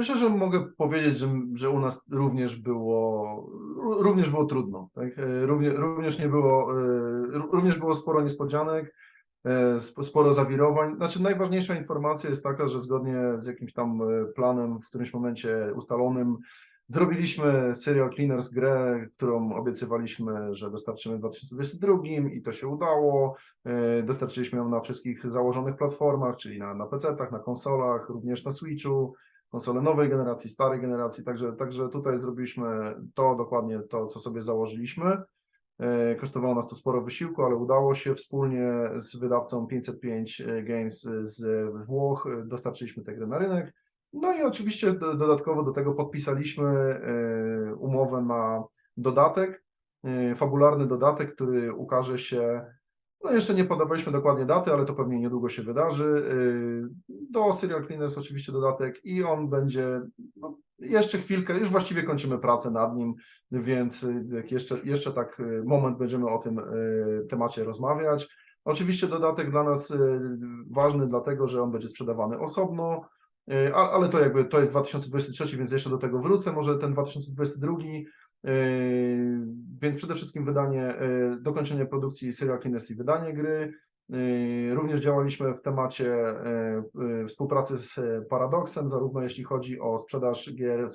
Myślę, że mogę powiedzieć, że, że u nas również było, ró- również było trudno. Tak? E, Równie, również nie było, e, ró- również było sporo niespodzianek, e, sp- sporo zawirowań. Znaczy najważniejsza informacja jest taka, że zgodnie z jakimś tam planem w którymś momencie ustalonym zrobiliśmy Serial Cleaners grę, którą obiecywaliśmy, że dostarczymy w 2022 i to się udało. Dostarczyliśmy ją na wszystkich założonych platformach, czyli na, na PC-tach, na konsolach, również na Switchu konsole nowej generacji, starej generacji, także, także tutaj zrobiliśmy to dokładnie to, co sobie założyliśmy. E, Kosztowało nas to sporo wysiłku, ale udało się wspólnie z wydawcą 505 Games z Włoch e, dostarczyliśmy tę grę na rynek. No i oczywiście do, dodatkowo do tego podpisaliśmy e, umowę na dodatek, e, fabularny dodatek, który ukaże się no jeszcze nie podawaliśmy dokładnie daty, ale to pewnie niedługo się wydarzy. Yy, Do Serial Cleaners oczywiście dodatek i on będzie no, jeszcze chwilkę, już właściwie kończymy pracę nad nim, więc yy, jeszcze, jeszcze tak yy, moment będziemy o tym temacie rozmawiać. Oczywiście dodatek dla nas ważny, dlatego że on będzie sprzedawany osobno, ale to jakby to jest 2023, więc jeszcze do tego wrócę. Może ten 2022 Yy, Więc przede wszystkim wydanie, yy, dokończenie produkcji Serial Killers i wydanie gry. Yy, Również działaliśmy w temacie yy, yy, współpracy z yy, Paradoxem, zarówno jeśli chodzi o sprzedaż gier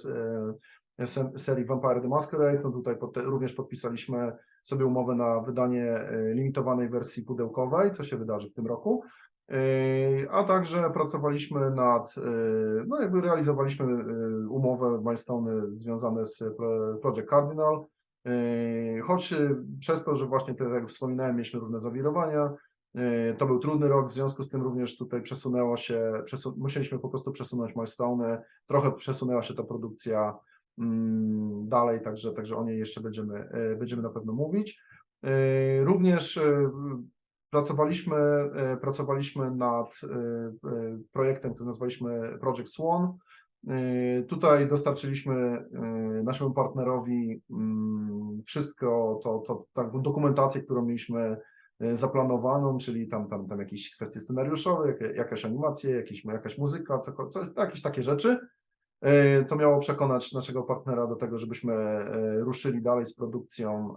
yy, serii Vampire the Masquerade, no tutaj pod, również podpisaliśmy sobie umowę na wydanie yy, limitowanej wersji pudełkowej, co się wydarzy w tym roku. Yy, A także pracowaliśmy nad, yy, no jakby realizowaliśmy yy, umowę, milestone związane z Pro- Project Cardinal, choć przez to, że właśnie tak jak wspominałem, mieliśmy różne zawirowania, to był trudny rok, w związku z tym również tutaj przesunęło się, przesu musieliśmy po prostu przesunąć milestone, trochę przesunęła się ta produkcja mm, dalej, także, także o niej jeszcze będziemy, będziemy na pewno mówić. Również Pracowaliśmy, e, pracowaliśmy nad e, e, projektem, który nazwaliśmy Project Swan. Tutaj dostarczyliśmy naszemu partnerowi mm, wszystko, to, to, taką dokumentację, którą mieliśmy zaplanowaną, czyli tam, tam, tam jakieś kwestie scenariuszowe, jak, jakaś animacja, jakieś, jakaś muzyka, co, co, jakieś takie rzeczy. To miało przekonać naszego partnera do tego, żebyśmy ruszyli dalej z produkcją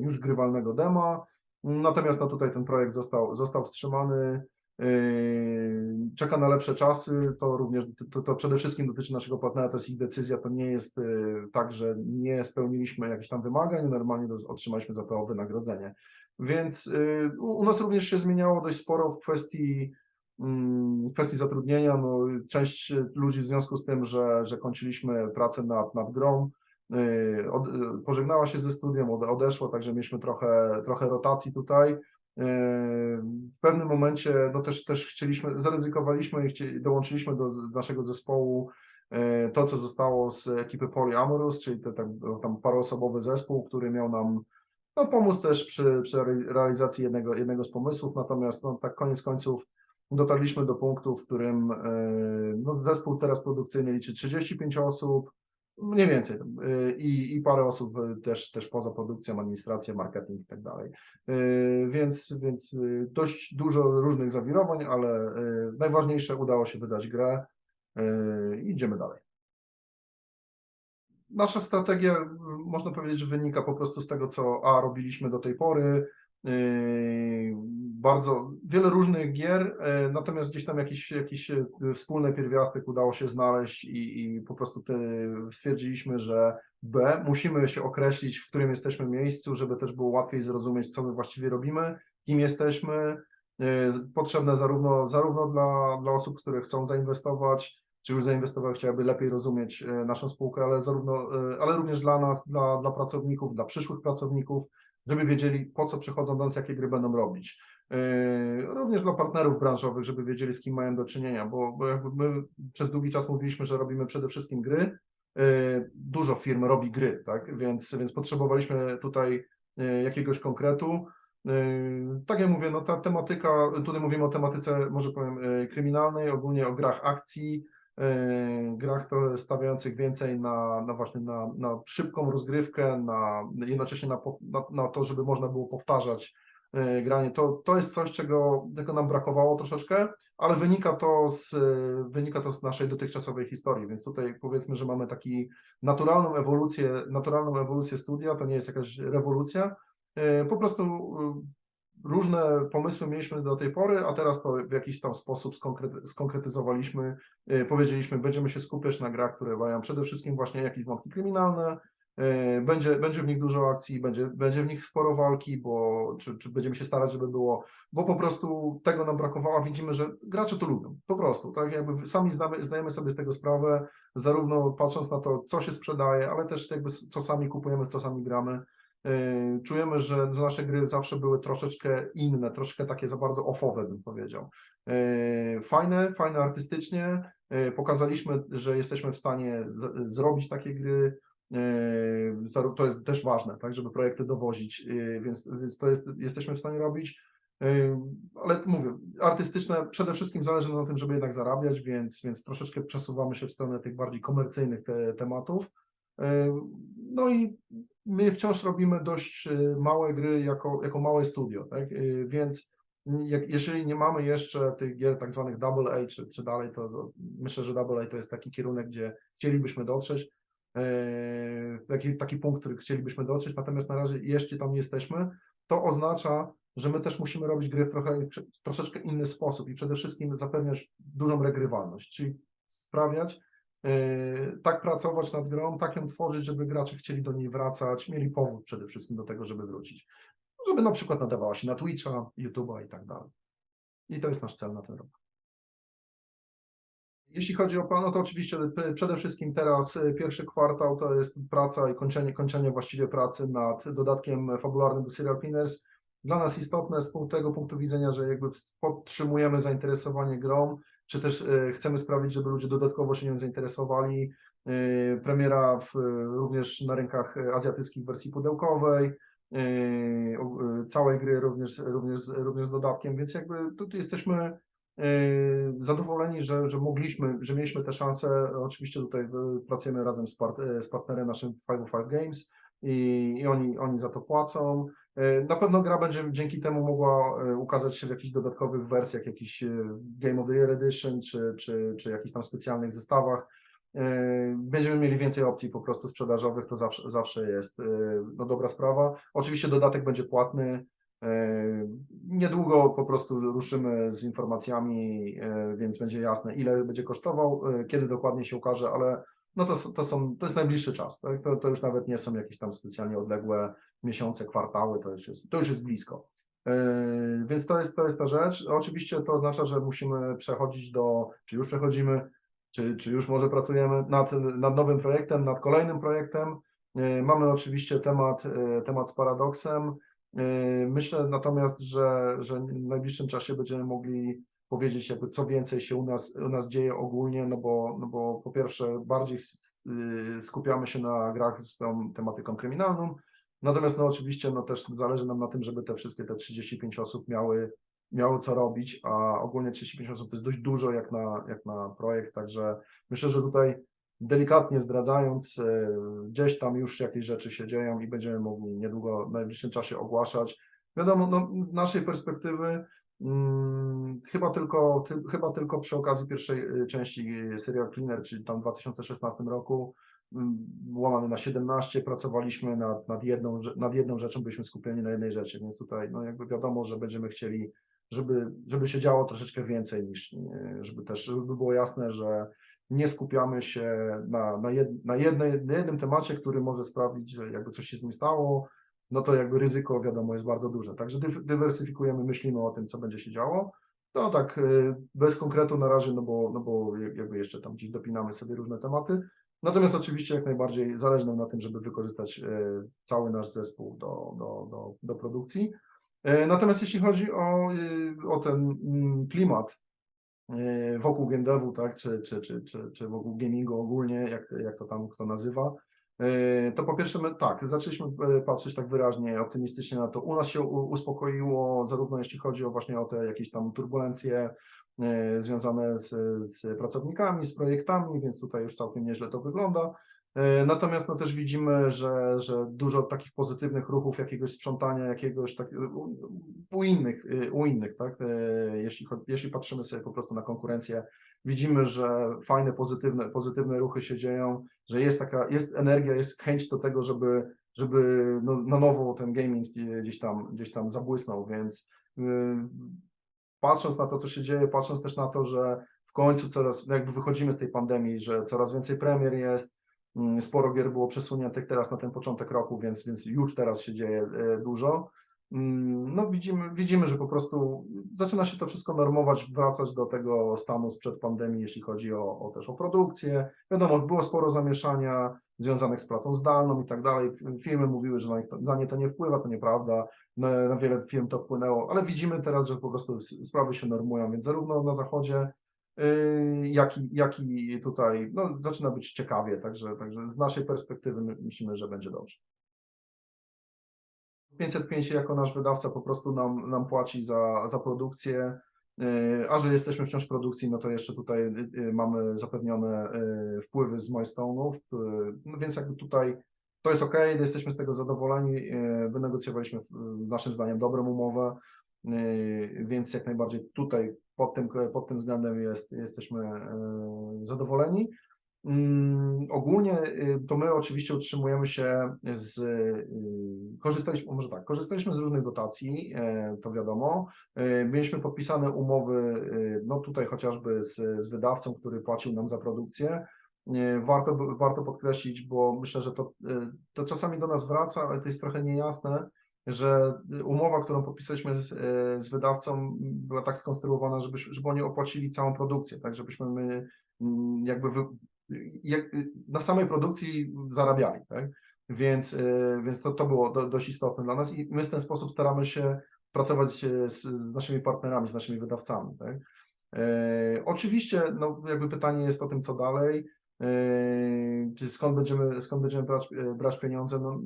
już grywalnego dema. Natomiast no tutaj ten projekt został, został wstrzymany. Yy, Czeka na lepsze czasy. To również to, to przede wszystkim dotyczy naszego partnera, to jest ich decyzja. To nie jest yy, tak, że nie spełniliśmy jakichś tam wymagań, normalnie otrzymaliśmy za to wynagrodzenie. Więc yy, u nas również się zmieniało dość sporo w kwestii mm, kwestii zatrudnienia. No, część ludzi w związku z tym, że, że kończyliśmy pracę nad, nad grą, od, yy, pożegnała się ze studiem, ode- odeszła, także mieliśmy trochę, trochę rotacji tutaj. Yy, W pewnym momencie no też, też chcieliśmy, zaryzykowaliśmy i chcie, dołączyliśmy do naszego zespołu to, co zostało z ekipy Polyamorous, czyli te, tam, tam paroosobowy zespół, który miał nam no, pomóc też przy, przy reali- realizacji jednego, jednego z pomysłów, natomiast no, tak koniec końców dotarliśmy do punktu, w którym no, zespół teraz produkcyjny liczy 35 osób, mniej więcej, yy, i, i parę osób yy, też, też poza produkcją, administracja, marketing i tak dalej. Yy, Więc, więc dość dużo różnych zawirowań, ale najważniejsze udało się wydać grę i idziemy dalej. Nasza strategia, y, można powiedzieć, wynika po prostu z tego, co A robiliśmy do tej pory. Yy, Bardzo wiele różnych gier, e, natomiast gdzieś tam jakiś, jakiś e, wspólny pierwiastek udało się znaleźć i, i po prostu te, stwierdziliśmy, że B, musimy się określić, w którym jesteśmy miejscu, żeby też było łatwiej zrozumieć, co my właściwie robimy, kim jesteśmy. Potrzebne zarówno, zarówno dla, dla osób, które chcą zainwestować, czy już zainwestowały, chciałyby lepiej rozumieć naszą spółkę, ale zarówno, ale również dla nas, dla, dla pracowników, dla przyszłych pracowników, żeby wiedzieli, po co przychodzą do nas, jakie gry będą robić. Yy, Również dla partnerów branżowych, żeby wiedzieli, z kim mają do czynienia, bo, bo jakby my przez długi czas mówiliśmy, że robimy przede wszystkim gry, y, dużo firm robi gry, tak? Więc, więc potrzebowaliśmy tutaj y, jakiegoś konkretu. Tak jak mówię, no ta tematyka, tutaj mówimy o tematyce, może powiem, kryminalnej, ogólnie o grach akcji, grach to stawiających więcej na, na właśnie na, na szybką rozgrywkę, na jednocześnie na, na, na to, żeby można było powtarzać y, granie. To, to jest coś, czego, czego nam brakowało troszeczkę, ale wynika to, z, wynika to z naszej dotychczasowej historii, więc tutaj powiedzmy, że mamy taki naturalną ewolucję, naturalną ewolucję studia, to nie jest jakaś rewolucja, y, po prostu różne pomysły mieliśmy do tej pory, a teraz to w jakiś tam sposób skonkrety, skonkretyzowaliśmy, y, powiedzieliśmy, będziemy się skupiać na grach, które mają przede wszystkim właśnie jakieś wątki kryminalne, y, będzie, będzie w nich dużo akcji, będzie, będzie w nich sporo walki, bo czy, czy będziemy się starać, żeby było, bo po prostu tego nam brakowało, widzimy, że gracze to lubią, po prostu, tak, jakby sami zdamy, zdajemy sobie z tego sprawę, zarówno patrząc na to, co się sprzedaje, ale też jakby co sami kupujemy, co sami gramy, Czujemy, że, nasze gry zawsze były troszeczkę inne, troszeczkę takie za bardzo offowe, bym powiedział. Yy, Fajne, fajne artystycznie. Yy, Pokazaliśmy, że jesteśmy w stanie z, zrobić takie gry. Yy, To jest też ważne, tak, żeby projekty dowozić, yy, więc, więc to jest, jesteśmy w stanie robić. Yy, Ale mówię, artystyczne przede wszystkim zależy nam na tym, żeby jednak zarabiać, więc, więc troszeczkę przesuwamy się w stronę tych bardziej komercyjnych te, tematów. Yy, No i my wciąż robimy dość y, małe gry jako, jako małe studio, tak? Y, Więc jak, jeżeli nie mamy jeszcze tych gier tak zwanych double A czy, czy dalej, to, to myślę, że double A to jest taki kierunek, gdzie chcielibyśmy dotrzeć, yy, taki, taki punkt, który chcielibyśmy dotrzeć, natomiast na razie jeszcze tam nie jesteśmy, to oznacza, że my też musimy robić gry w trochę, troszeczkę inny sposób i przede wszystkim zapewniać dużą regrywalność, czyli sprawiać, tak pracować nad grą, tak ją tworzyć, żeby gracze chcieli do niej wracać, mieli powód przede wszystkim do tego, żeby wrócić. Żeby na przykład nadawała się na Twitcha, YouTube'a i tak dalej. I to jest nasz cel na ten rok. Jeśli chodzi o plan, no to oczywiście przede wszystkim teraz y, pierwszy kwartał to jest praca i kończenie, kończenie właściwie pracy nad dodatkiem fabularnym do Serial Cleaners. Dla nas istotne z tego punktu widzenia, że jakby podtrzymujemy zainteresowanie grą, czy też y, chcemy sprawić, żeby ludzie dodatkowo się nią zainteresowali. Y, Premiera w, również na rynkach azjatyckich w wersji pudełkowej, całej gry również, również, również z dodatkiem, więc jakby tutaj jesteśmy zadowoleni, że, że mogliśmy, że mieliśmy tę szansę. Oczywiście tutaj pracujemy razem z, part, z partnerem naszym 505 Games i, i oni, oni za to płacą. Y, Na pewno gra będzie dzięki temu mogła y, ukazać się w jakichś dodatkowych wersjach, jakiś y, Game of the Year Edition, czy, czy, czy jakichś tam specjalnych zestawach. Będziemy mieli więcej opcji po prostu sprzedażowych, to zawsze, zawsze jest no, dobra sprawa. Oczywiście dodatek będzie płatny. Niedługo po prostu ruszymy z informacjami, więc będzie jasne, ile będzie kosztował, kiedy dokładnie się ukaże, ale no to, to, są, to jest najbliższy czas. Tak? To, to już nawet nie są jakieś tam specjalnie odległe miesiące, kwartały, to już jest, to już jest blisko. Yy, Więc to jest, to jest ta rzecz. Oczywiście to oznacza, że musimy przechodzić do, czy już przechodzimy, czy, czy już może pracujemy nad, nad nowym projektem, nad kolejnym projektem. Yy, Mamy oczywiście temat, yy, temat z paradoksem. Myślę natomiast, że, że w najbliższym czasie będziemy mogli powiedzieć, jakby co więcej się u nas, u nas dzieje ogólnie, no bo, no bo po pierwsze bardziej yy, skupiamy się na grach z tą tematyką kryminalną, natomiast no oczywiście no też zależy nam na tym, żeby te wszystkie te 35 osób miały, miało co robić, a ogólnie 35 osób to jest dość dużo jak na, jak na projekt, także myślę, że tutaj delikatnie zdradzając, yy, gdzieś tam już jakieś rzeczy się dzieją i będziemy mogli niedługo w najbliższym czasie ogłaszać. Wiadomo, no, z naszej perspektywy Chyba tylko, ty, chyba tylko przy okazji pierwszej y, części y, Serial Cleaner, czyli tam w 2016 roku, mm, łamany na 17, pracowaliśmy nad, nad, jedną, nad jedną rzeczą, byliśmy skupieni na jednej rzeczy, więc tutaj no jakby wiadomo, że będziemy chcieli, żeby, żeby się działo troszeczkę więcej niż, y, żeby też, żeby było jasne, że nie skupiamy się na, na, jed, na, jednej, na jednym temacie, który może sprawić, że jakby coś się z nim stało, no to jakby ryzyko wiadomo jest bardzo duże. Także dywersyfikujemy, myślimy o tym, co będzie się działo. To tak y, bez konkretu na razie, no bo, no bo jak- jakby jeszcze tam gdzieś dopinamy sobie różne tematy. Natomiast oczywiście jak najbardziej zależy nam na tym, żeby wykorzystać y, cały nasz zespół do, do, do, do produkcji. Y, Natomiast jeśli chodzi o, o ten mm, klimat, wokół game devu, tak, czy, czy, czy, czy, czy wokół gamingu ogólnie, jak, jak to tam kto nazywa, to po pierwsze my tak, zaczęliśmy e, patrzeć tak wyraźnie, optymistycznie na to. U nas się uspokoiło, zarówno jeśli chodzi o właśnie o te jakieś tam turbulencje e, związane z, z pracownikami, z projektami, więc tutaj już całkiem nieźle to wygląda. E, Natomiast no też widzimy, że, że dużo takich pozytywnych ruchów, jakiegoś sprzątania, jakiegoś tak, u, innych, e, u innych, tak? E, Jeśli, jeśli patrzymy sobie po prostu na konkurencję, widzimy, że fajne, pozytywne, pozytywne ruchy się dzieją, że jest taka, jest energia, jest chęć do tego, żeby, żeby no, na nowo ten gaming gdzieś tam, gdzieś tam zabłysnął, więc y, patrząc na to, co się dzieje, patrząc też na to, że w końcu coraz, jakby wychodzimy z tej pandemii, że coraz więcej premier jest, sporo gier było przesuniętych teraz na ten początek roku, więc, więc już teraz się dzieje e, dużo. Mm, No widzimy, widzimy, że po prostu zaczyna się to wszystko normować, wracać do tego stanu sprzed pandemii, jeśli chodzi o, o też o produkcję. Wiadomo, było sporo zamieszania związanych z pracą zdalną i tak dalej. Firmy mówiły, że na, to, na nie to nie wpływa, to nieprawda. Na, na wiele firm to wpłynęło, ale widzimy teraz, że po prostu sprawy się normują, więc zarówno na zachodzie, yy, jak i, jak i tutaj no, zaczyna być ciekawie, także, także z naszej perspektywy my myślimy, że będzie dobrze. 505 jako nasz wydawca po prostu nam, nam płaci za, za produkcję, yy, a że jesteśmy wciąż w produkcji, no to jeszcze tutaj yy, mamy zapewnione wpływy z milestone'ów, no więc jakby tutaj to jest ok, jesteśmy z tego zadowoleni, wynegocjowaliśmy naszym zdaniem dobrą umowę, więc jak najbardziej tutaj pod tym, pod tym względem jest, jesteśmy yy, zadowoleni. Mm, Ogólnie y, to my oczywiście utrzymujemy się z, y, korzystaliśmy, może tak, korzystaliśmy z różnych dotacji, e, to wiadomo. E, Mieliśmy podpisane umowy, y, no tutaj chociażby z, z wydawcą, który płacił nam za produkcję. E, Warto, warto podkreślić, bo myślę, że to, to czasami do nas wraca, ale to jest trochę niejasne, że umowa, którą podpisaliśmy z, e, z wydawcą, była tak skonstruowana, żeby, żeby oni opłacili całą produkcję, tak żebyśmy my mm, jakby wy, jak, na samej produkcji zarabiali, tak? Więc, e, więc to, to było do, dość istotne dla nas i my w ten sposób staramy się pracować e, z, z naszymi partnerami, z naszymi wydawcami, tak? E, oczywiście, no, jakby pytanie jest o tym, co dalej, czy skąd będziemy, skąd będziemy brać, e, brać pieniądze, no,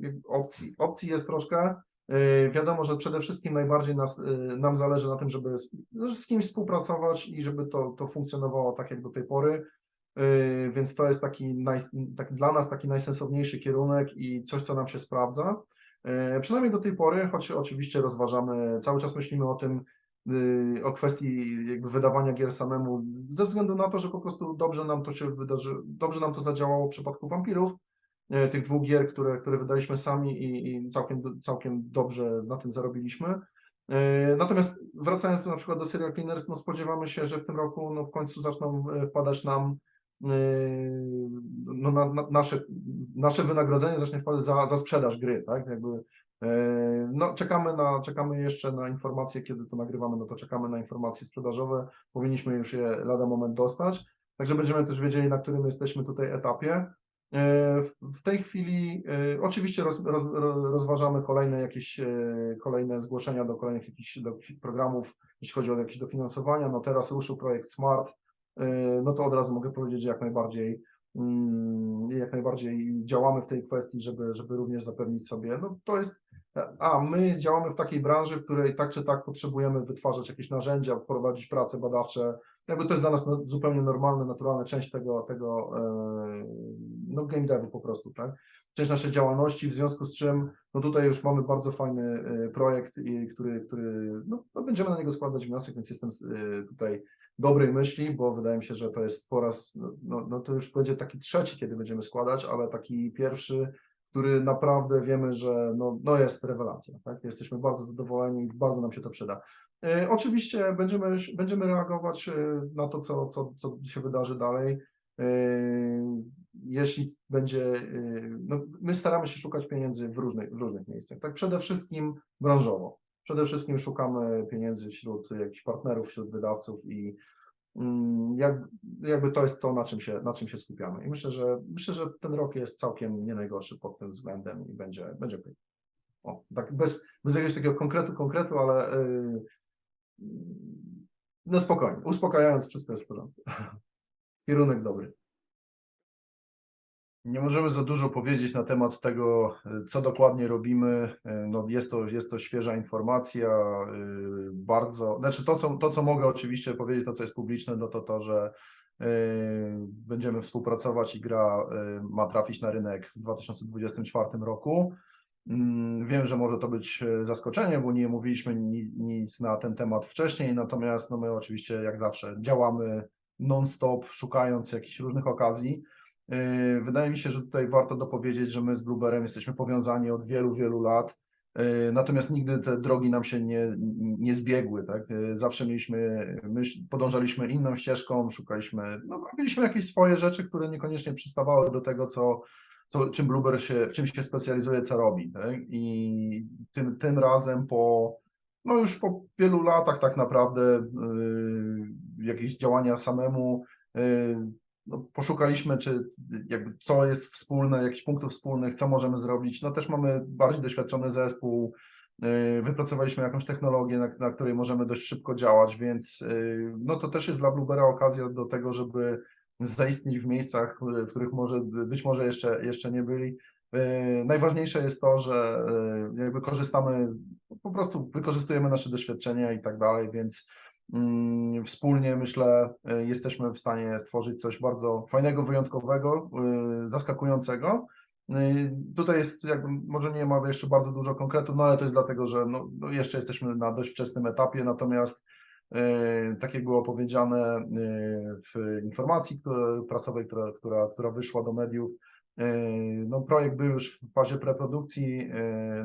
jakby opcji, opcji jest troszkę, E, Wiadomo, że przede wszystkim najbardziej nas, nam zależy na tym, żeby z, no, z kimś współpracować i żeby to, to funkcjonowało tak jak do tej pory. Yy, Więc to jest taki, naj, tak dla nas taki najsensowniejszy kierunek i coś, co nam się sprawdza. Yy, Przynajmniej do tej pory, choć oczywiście rozważamy, cały czas myślimy o tym, yy, o kwestii wydawania gier samemu, ze względu na to, że po prostu dobrze nam to się wydarzy, dobrze nam to zadziałało w przypadku wampirów, yy, tych dwóch gier, które, które wydaliśmy sami i, i całkiem, całkiem dobrze na tym zarobiliśmy. Yy, Natomiast wracając na przykład do Serial Cleaners, no spodziewamy się, że w tym roku no w końcu zaczną wpadać nam no na, na, nasze, nasze wynagrodzenie zacznie wpadać za, za sprzedaż gry, tak? Jakby, no czekamy na, czekamy jeszcze na informacje, kiedy to nagrywamy, no to czekamy na informacje sprzedażowe, powinniśmy już je lada moment dostać, także będziemy też wiedzieli, na którym jesteśmy tutaj etapie. Yy, W, tej chwili yy, oczywiście roz, roz, ro- rozważamy kolejne jakieś kolejne zgłoszenia do kolejnych jakichś do programów, jeśli chodzi o jakieś dofinansowania. No teraz ruszył projekt Smart, no to od razu mogę powiedzieć, że jak najbardziej jak najbardziej działamy w tej kwestii, żeby, żeby również zapewnić sobie, no to jest, a my działamy w takiej branży, w której tak czy tak potrzebujemy wytwarzać jakieś narzędzia, prowadzić prace badawcze, jakby to jest dla nas no, zupełnie normalne, naturalna część tego, tego e, no game devu po prostu, tak? Część naszej działalności, w związku z czym no tutaj już mamy bardzo fajny e, projekt, który, który no, no będziemy na niego składać wniosek, więc jestem e, tutaj dobrej myśli, bo wydaje mi się, że to jest po raz, no, no, no to już będzie taki trzeci, kiedy będziemy składać, ale taki pierwszy, który naprawdę wiemy, że no, no jest rewelacja, tak? Jesteśmy bardzo zadowoleni i bardzo nam się to przyda. E, Oczywiście będziemy, będziemy reagować e, na to, co, co, co się wydarzy dalej. E, Jeśli będzie, e, no, my staramy się szukać pieniędzy w różnych, w różnych miejscach, tak przede wszystkim branżowo. Przede wszystkim szukamy pieniędzy wśród jakichś partnerów, wśród wydawców i mm, jak, jakby to jest to, na czym, się, na czym się skupiamy. I myślę, że myślę, że ten rok jest całkiem nie najgorszy pod tym względem i będzie, będzie. O, tak bez, bez jakiegoś takiego konkretu, konkretu, ale yy, No spokojnie, uspokajając, wszystko jest w porządku. Kierunek dobry. Nie możemy za dużo powiedzieć na temat tego, y, co dokładnie robimy. Y, No jest to, jest to świeża informacja, y, bardzo, znaczy to co, to, co mogę oczywiście powiedzieć, to co jest publiczne, no to to, że będziemy współpracować i gra ma trafić na rynek w 2024 roku. Mm, Wiem, że może to być e, zaskoczenie, bo nie mówiliśmy ni, nic na ten temat wcześniej, natomiast no my oczywiście jak zawsze działamy non-stop, szukając jakichś różnych okazji. Yy, Wydaje mi się, że tutaj warto dopowiedzieć, że my z Blueberem jesteśmy powiązani od wielu, wielu lat, yy, natomiast nigdy te drogi nam się nie, nie zbiegły. Tak? Yy, Zawsze mieliśmy, podążaliśmy inną ścieżką, szukaliśmy, no, robiliśmy jakieś swoje rzeczy, które niekoniecznie przystawały do tego, co, co, czym Blueber się, w czym się specjalizuje, co robi. Tak? I tym, tym razem po, no już po wielu latach tak naprawdę yy, jakieś działania samemu, no, poszukaliśmy, czy jakby co jest wspólne, jakichś punktów wspólnych, co możemy zrobić. No też mamy bardziej doświadczony zespół, yy, wypracowaliśmy jakąś technologię, na, na której możemy dość szybko działać, więc yy, no to też jest dla Bluebera okazja do tego, żeby zaistnieć w miejscach, w których może być może jeszcze, jeszcze nie byli. Yy, Najważniejsze jest to, że jakby korzystamy, po prostu wykorzystujemy nasze doświadczenia i tak dalej, więc wspólnie myślę, yy, jesteśmy w stanie stworzyć coś bardzo fajnego, wyjątkowego, yy, zaskakującego. Yy, Tutaj jest, jakby, może nie ma jeszcze bardzo dużo konkretu, no ale to jest dlatego, że no, no jeszcze jesteśmy na dość wczesnym etapie, natomiast Yy, tak jak było powiedziane w informacji prasowej, która, która, która wyszła do mediów, no projekt był już w fazie preprodukcji.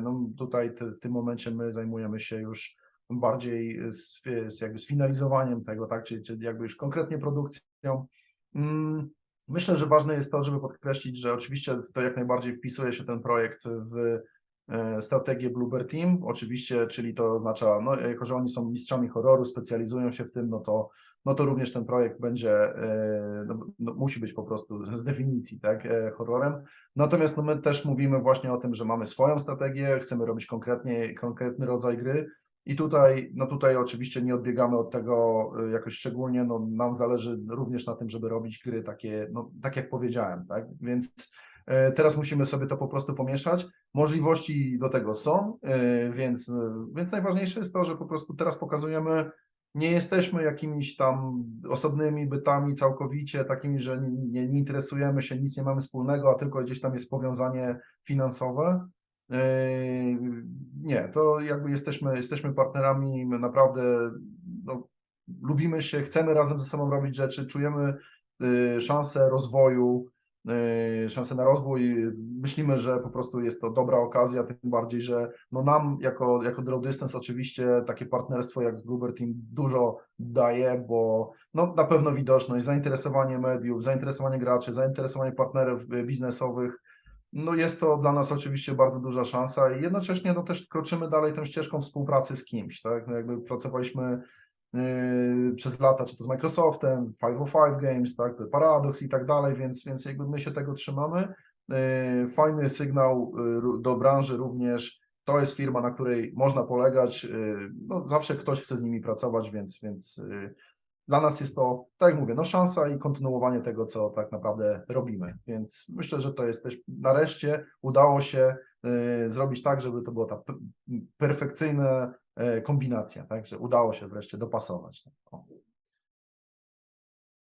No tutaj te, w tym momencie my zajmujemy się już bardziej z, z jakby sfinalizowaniem tego, tak, czyli, czyli jakby już konkretnie produkcją. Mm, Myślę, że ważne jest to, żeby podkreślić, że oczywiście to jak najbardziej wpisuje się ten projekt w e, strategię Bluebird Team, oczywiście, czyli to oznacza, no jako że oni są mistrzami horroru, specjalizują się w tym, no to, no to również ten projekt będzie, e, no, no, musi być po prostu z definicji, tak, e, horrorem. Natomiast no, my też mówimy właśnie o tym, że mamy swoją strategię, chcemy robić konkretnie, konkretny rodzaj gry, i tutaj, no tutaj oczywiście nie odbiegamy od tego y, jakoś szczególnie, no nam zależy również na tym, żeby robić gry takie, no tak jak powiedziałem, tak, więc e, teraz musimy sobie to po prostu pomieszać, możliwości do tego są, e, więc, więc najważniejsze jest to, że po prostu teraz pokazujemy, nie jesteśmy jakimiś tam osobnymi bytami całkowicie, takimi, że nie, nie, interesujemy się, nic nie mamy wspólnego, a tylko gdzieś tam jest powiązanie finansowe, Nie, to jakby jesteśmy, jesteśmy partnerami, my naprawdę no, lubimy się, chcemy razem ze sobą robić rzeczy, czujemy y, szansę rozwoju, y, szansę na rozwój. Myślimy, że po prostu jest to dobra okazja, tym bardziej, że no nam jako, jako Draw Distance oczywiście takie partnerstwo jak z Bluebird Team dużo daje, bo no, na pewno widoczność, zainteresowanie mediów, zainteresowanie graczy, zainteresowanie partnerów biznesowych, no jest to dla nas oczywiście bardzo duża szansa i jednocześnie no też kroczymy dalej tą ścieżką współpracy z kimś, tak? No jakby pracowaliśmy yy, przez lata, czy to z Microsoftem, 505 Games, tak, Paradox i tak dalej, więc, więc jakby my się tego trzymamy. Yy, fajny sygnał yy, do branży również. To jest firma, na której można polegać. yy, No, zawsze ktoś chce z nimi pracować, więc, więc yy, dla nas jest to, tak jak mówię, no szansa i kontynuowanie tego, co tak naprawdę robimy. Więc myślę, że to jest też nareszcie udało się y, zrobić tak, żeby to była ta perfekcyjna y, kombinacja, tak, że udało się wreszcie dopasować.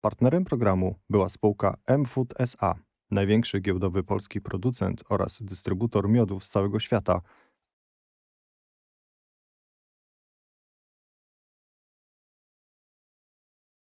Partnerem programu była spółka M-Food SA, największy giełdowy polski producent oraz dystrybutor miodów z całego świata –